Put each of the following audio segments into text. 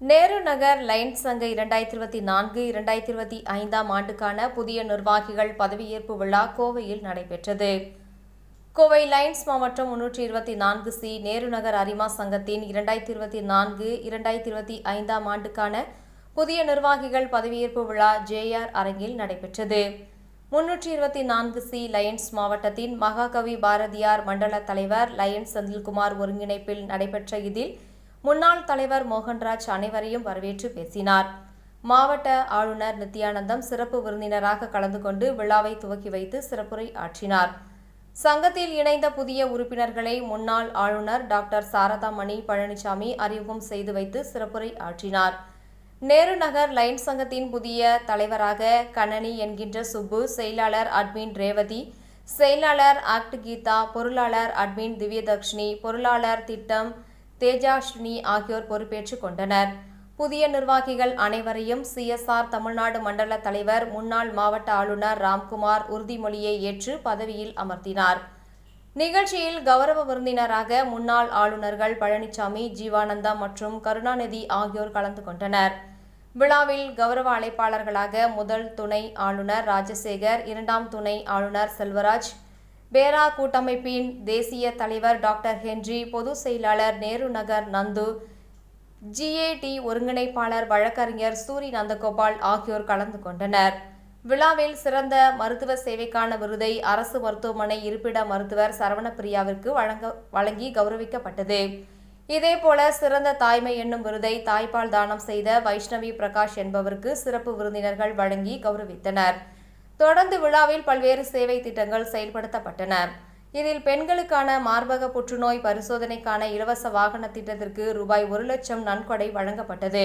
நேரு நகர் lines சங்க இரண்டாயிரத்தி இருபத்தி நான்கு இரண்டாயிரத்தி இருபத்தி ஐந்தாம் ஆண்டுக்கான புதிய நிர்வாகிகள் பதவியேற்பு விழா கோவையில் நடைபெற்றது. கோவை லைன்ஸ் மாவட்டம் முன்னூற்றி இருபத்தி நான்கு சி நேரு நகர் அரிமா சங்கத்தின் இரண்டாயிரத்தி இருபத்தி நான்கு இரண்டாயிரத்தி இருபத்தி ஐந்தாம் ஆண்டுக்கான புதிய நிர்வாகிகள் பதவியேற்பு விழா ஜேஆர் அரங்கில் நடைபெற்றது. முன்னூற்றி இருபத்தி நான்கு சி லயன்ஸ் மாவட்டத்தின் மகாகவி பாரதியார் மண்டல தலைவர் லயன்ஸ் செந்தில்குமார் ஒருங்கிணைப்பில் நடைபெற்ற இதில் முன்னாள் தலைவர் மோகன்ராஜ் அனைவரையும் வரவேற்று பேசினார். மாவட்ட ஆளுநர் நித்யானந்தம் சிறப்பு விருந்தினராக கலந்து கொண்டு விழாவை துவக்கி வைத்து சிறப்புரை ஆற்றினார். சங்கத்தில் இணைந்த புதிய உறுப்பினர்களை முன்னாள் ஆளுநர் டாக்டர் சாரதா மணி பழனிசாமி அறிமுகம் செய்து வைத்து சிறப்புரை ஆற்றினார். நேரு நகர் லைன் சங்கத்தின் புதிய தலைவராக கணனி என்கின்ற சுப்பு செயலாளர் அட்மின் ரேவதி செயலாளர் ஆக்ட் கீதா பொருளாளர் அட்மின் திவ்யதர்ஷினி பொருளாளர் திட்டம் தேஜாஸ்வினி ஆகியோர் பொறுப்பேற்றுக் கொண்டனர். புதிய நிர்வாகிகள் அனைவரையும் சிஎஸ்ஆர் தமிழ்நாடு மண்டல தலைவர் முன்னாள் மாவட்ட ஆளுநர் ராம்குமார் உறுதிமொழியை ஏற்று பதவியில் அமர்த்தினார். நிகழ்ச்சியில் கௌரவ விருந்தினராக முன்னாள் ஆளுநர்கள் பழனிசாமி ஜீவானந்தா மற்றும் கருணாநிதி ஆகியோர் கலந்து கொண்டனர். விழாவில் கௌரவ அழைப்பாளர்களாக முதல் துணை ஆளுநர் ராஜசேகர் இரண்டாம் துணை ஆளுநர் செல்வராஜ் பேரா கூட்டமைப்பின் தேசிய தலைவர் டாக்டர் ஹென்றி பொதுச் செயலாளர் நேரு நகர் நந்து ஜிஏடி ஒருங்கிணைப்பாளர் வழக்கறிஞர் சூரி நந்தகோபால் ஆகியோர் கலந்து கொண்டனர். விழாவில் சிறந்த மருத்துவ சேவைக்கான விருதை அரசு மருத்துவமனை இருப்பிட மருத்துவர் சரவணப்பிரியாவிற்கு வழங்க வழங்கி கௌரவிக்கப்பட்டது. இதேபோல சிறந்த தாய்மை என்னும் விருதை தாய்ப்பால் தானம் செய்த வைஷ்ணவி பிரகாஷ் என்பவருக்கு சிறப்பு விருந்தினர்கள் வழங்கி கௌரவித்தனர். தொடர்ந்து விழாவில் பல்வேறு சேவை திட்டங்கள் செயல்படுத்தப்பட்டன. இதில் பெண்களுக்கான மார்பக புற்றுநோய் பரிசோதனைக்கான இலவச வாகன திட்டத்திற்கு ரூபாய் ஒரு லட்சம் நன்கொடை வழங்கப்பட்டது.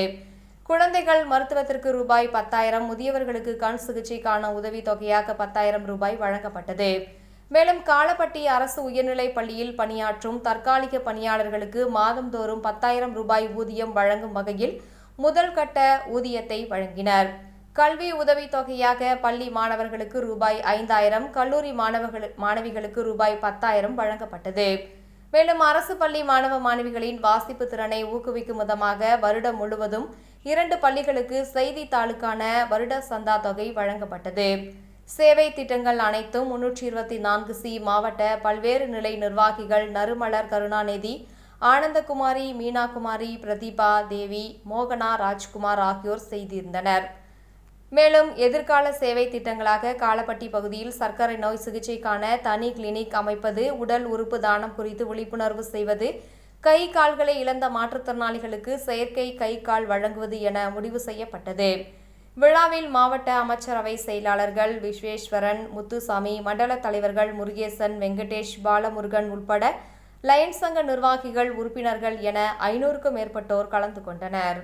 குழந்தைகள் மருத்துவத்திற்கு ரூபாய் பத்தாயிரம் முதியவர்களுக்கு கண் சிகிச்சைக்கான உதவி தொகையாக பத்தாயிரம் ரூபாய் வழங்கப்பட்டது. மேலும் காலப்பட்டி அரசு உயர்நிலைப் பள்ளியில் பணியாற்றும் தற்காலிக பணியாளர்களுக்கு மாதந்தோறும் பத்தாயிரம் ரூபாய் ஊதியம் வழங்கும் வகையில் முதல் கட்ட ஊதியத்தை வழங்கினர். கல்வி உதவித் தொகையாக பள்ளி மாணவர்களுக்கு ரூபாய் ஐந்தாயிரம் கல்லூரி மாணவர்கள் மாணவிகளுக்கு ரூபாய் பத்தாயிரம் வழங்கப்பட்டது. மேலும் அரசு பள்ளி மாணவ மாணவிகளின் வாசிப்பு திறனை ஊக்குவிக்கும் விதமாக வருடம் முழுவதும் இரண்டு பள்ளிகளுக்கு செய்தித்தாளுக்கான வருட சந்தா தொகை வழங்கப்பட்டது. சேவை திட்டங்கள் அனைத்தும் முன்னூற்றி இருபத்தி நான்கு சி மாவட்ட பல்வேறு நிலை நிர்வாகிகள் நறுமலர் கருணாநிதி ஆனந்தகுமாரி மீனாகுமாரி பிரதீபா தேவி மோகனா ராஜ்குமார் ஆகியோர் செய்திருந்தனர். மேலும் எதிர்கால சேவை திட்டங்களாக காலப்பட்டி பகுதியில் சர்க்கரை நோய் சிகிச்சைக்கான தனி கிளினிக் அமைப்பது உடல் உறுப்பு தானம் குறித்து விழிப்புணர்வு செய்வது கை கால்களை இழந்த மாற்றுத்திறனாளிகளுக்கு செயற்கை கை கால் வழங்குவது என முடிவு செய்யப்பட்டது. விழாவில் மாவட்ட அமைச்சரவை செயலாளர்கள் விஸ்வேஸ்வரன் முத்துசாமி மண்டல தலைவர்கள் முருகேசன் வெங்கடேஷ் பாலமுருகன் உட்பட லயன்ஸ் சங்க நிர்வாகிகள் உறுப்பினர்கள் என ஐநூறுக்கும் மேற்பட்டோர் கலந்து கொண்டனர்.